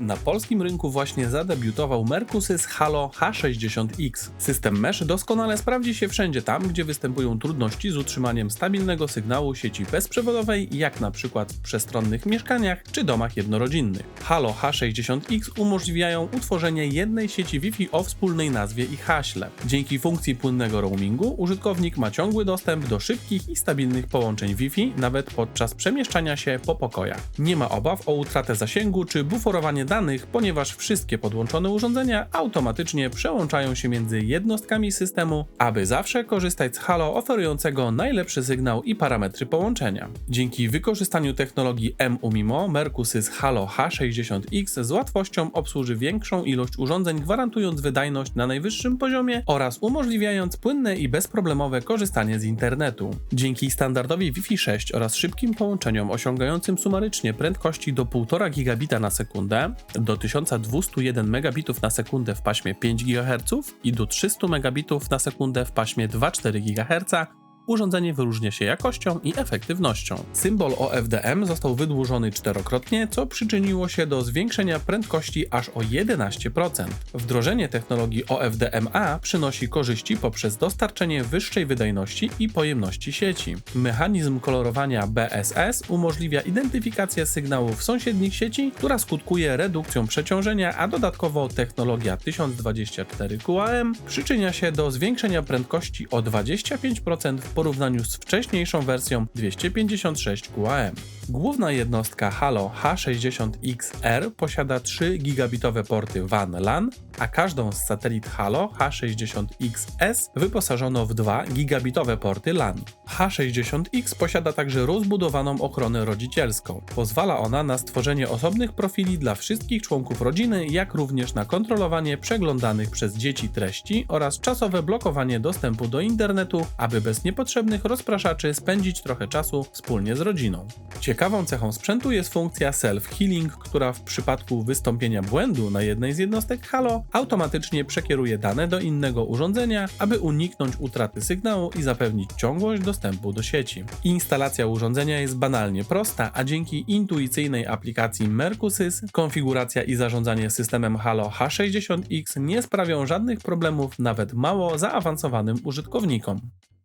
Na polskim rynku właśnie zadebiutował Mercusys Halo H60X. System Mesh doskonale sprawdzi się wszędzie tam, gdzie występują trudności z utrzymaniem stabilnego sygnału sieci bezprzewodowej, jak na przykład w przestronnych mieszkaniach czy domach jednorodzinnych. Halo H60X umożliwiają utworzenie jednej sieci Wi-Fi o wspólnej nazwie i haśle. Dzięki funkcji płynnego roamingu użytkownik ma ciągły dostęp do szybkich i stabilnych połączeń Wi-Fi nawet podczas przemieszczania się po pokojach. Nie ma obaw o utratę zasięgu czy buforowanie danych, ponieważ wszystkie podłączone urządzenia automatycznie przełączają się między jednostkami systemu, aby zawsze korzystać z Halo oferującego najlepszy sygnał i parametry połączenia. Dzięki wykorzystaniu technologii MUMIMO, Mercusys Halo H60X z łatwością obsłuży większą ilość urządzeń, gwarantując wydajność na najwyższym poziomie oraz umożliwiając płynne i bezproblemowe korzystanie z internetu. Dzięki standardowi Wi-Fi 6 oraz szybkim połączeniom osiągającym sumarycznie prędkości do 1,5 gigabita na sekundę, do 1201 megabitów na sekundę w paśmie 5 GHz i do 300 megabitów na sekundę w paśmie 2,4 GHz, urządzenie wyróżnia się jakością i efektywnością. Symbol OFDM został wydłużony czterokrotnie, co przyczyniło się do zwiększenia prędkości aż o 11%. Wdrożenie technologii OFDMA przynosi korzyści poprzez dostarczenie wyższej wydajności i pojemności sieci. Mechanizm kolorowania BSS umożliwia identyfikację sygnałów sąsiednich sieci, która skutkuje redukcją przeciążenia, a dodatkowo technologia 1024 QAM przyczynia się do zwiększenia prędkości o 25% w porównaniu z wcześniejszą wersją 256 QAM. Główna jednostka Halo H60XR posiada 3 gigabitowe porty WAN LAN, a każdą z satelit Halo H60XS wyposażono w 2 gigabitowe porty LAN. H60X posiada także rozbudowaną ochronę rodzicielską. Pozwala ona na stworzenie osobnych profili dla wszystkich członków rodziny, jak również na kontrolowanie przeglądanych przez dzieci treści oraz czasowe blokowanie dostępu do internetu, aby bez niepotrzebnych rozpraszaczy spędzić trochę czasu wspólnie z rodziną. Ciekawą cechą sprzętu jest funkcja self-healing, która w przypadku wystąpienia błędu na jednej z jednostek Halo automatycznie przekieruje dane do innego urządzenia, aby uniknąć utraty sygnału i zapewnić ciągłość dostępu do sieci. Instalacja urządzenia jest banalnie prosta, a dzięki intuicyjnej aplikacji Mercusys konfiguracja i zarządzanie systemem Halo H60X nie sprawią żadnych problemów nawet mało zaawansowanym użytkownikom.